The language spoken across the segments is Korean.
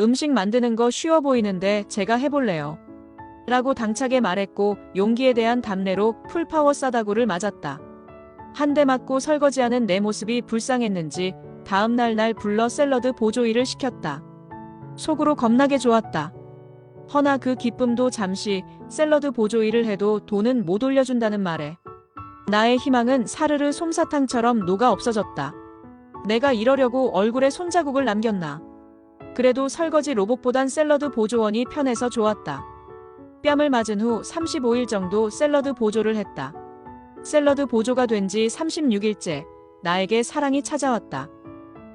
음식 만드는 거 쉬워 보이는데 제가 해볼래요. 라고 당차게 말했고 용기에 대한 답례로 풀파워 싸다구를 맞았다. 한 대 맞고 설거지하는 내 모습이 불쌍했는지 다음날 날 불러 샐러드 보조일을 시켰다. 속으로 겁나게 좋았다. 허나 그 기쁨도 잠시 샐러드 보조일을 해도 돈은 못 올려준다는 말에 나의 희망은 사르르 솜사탕처럼 녹아 없어졌다. 내가 이러려고 얼굴에 손자국을 남겼나. 그래도 설거지 로봇보단 샐러드 보조원이 편해서 좋았다. 뺨을 맞은 후 35일 정도 샐러드 보조를 했다. 샐러드 보조가 된 지 36일째 나에게 사랑이 찾아왔다.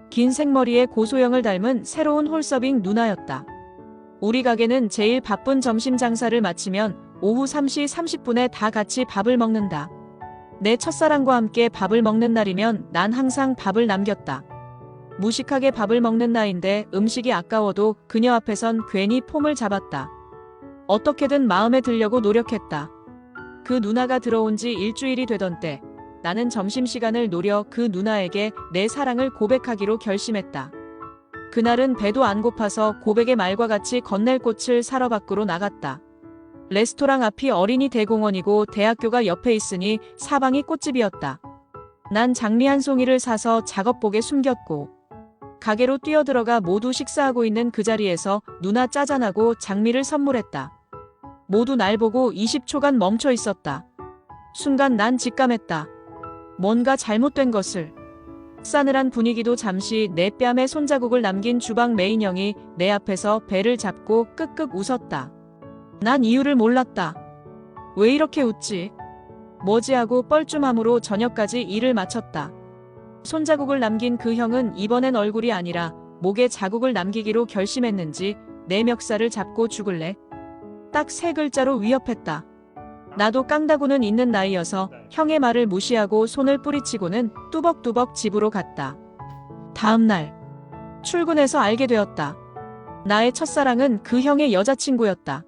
긴 생머리에 고소영을 닮은 새로운 홀서빙 누나였다. 우리 가게는 제일 바쁜 점심 장사를 마치면 오후 3시 30분에 다 같이 밥을 먹는다. 내 첫사랑과 함께 밥을 먹는 날이면 난 항상 밥을 남겼다. 무식하게 밥을 먹는 나인데 음식이 아까워도 그녀 앞에선 괜히 폼을 잡았다. 어떻게든 마음에 들려고 노력했다. 그 누나가 들어온 지 일주일이 되던 때 나는 점심시간을 노려 그 누나에게 내 사랑을 고백하기로 결심했다. 그날은 배도 안 고파서 고백의 말과 같이 건넬 꽃을 사러 밖으로 나갔다. 레스토랑 앞이 어린이 대공원이고 대학교가 옆에 있으니 사방이 꽃집이었다. 난 장미 한 송이를 사서 작업복에 숨겼고 가게로 뛰어들어가 모두 식사하고 있는 그 자리에서 누나 짜잔하고 장미를 선물했다. 모두 날 보고 20초간 멈춰 있었다. 순간 난 직감했다. 뭔가 잘못된 것을. 싸늘한 분위기도 잠시 내 뺨에 손자국을 남긴 주방 메인형이 내 앞에서 배를 잡고 끄끄 웃었다. 난 이유를 몰랐다. 왜 이렇게 웃지? 뭐지 하고 뻘쭘함으로 저녁까지 일을 마쳤다. 손자국을 남긴 그 형은 이번엔 얼굴이 아니라 목에 자국을 남기기로 결심했는지 내 멱살을 잡고 죽을래? 딱 세 글자로 위협했다. 나도 깡다구는 있는 나이여서 형의 말을 무시하고 손을 뿌리치고는 뚜벅뚜벅 집으로 갔다. 다음 날 출근해서 알게 되었다. 나의 첫사랑은 그 형의 여자친구였다.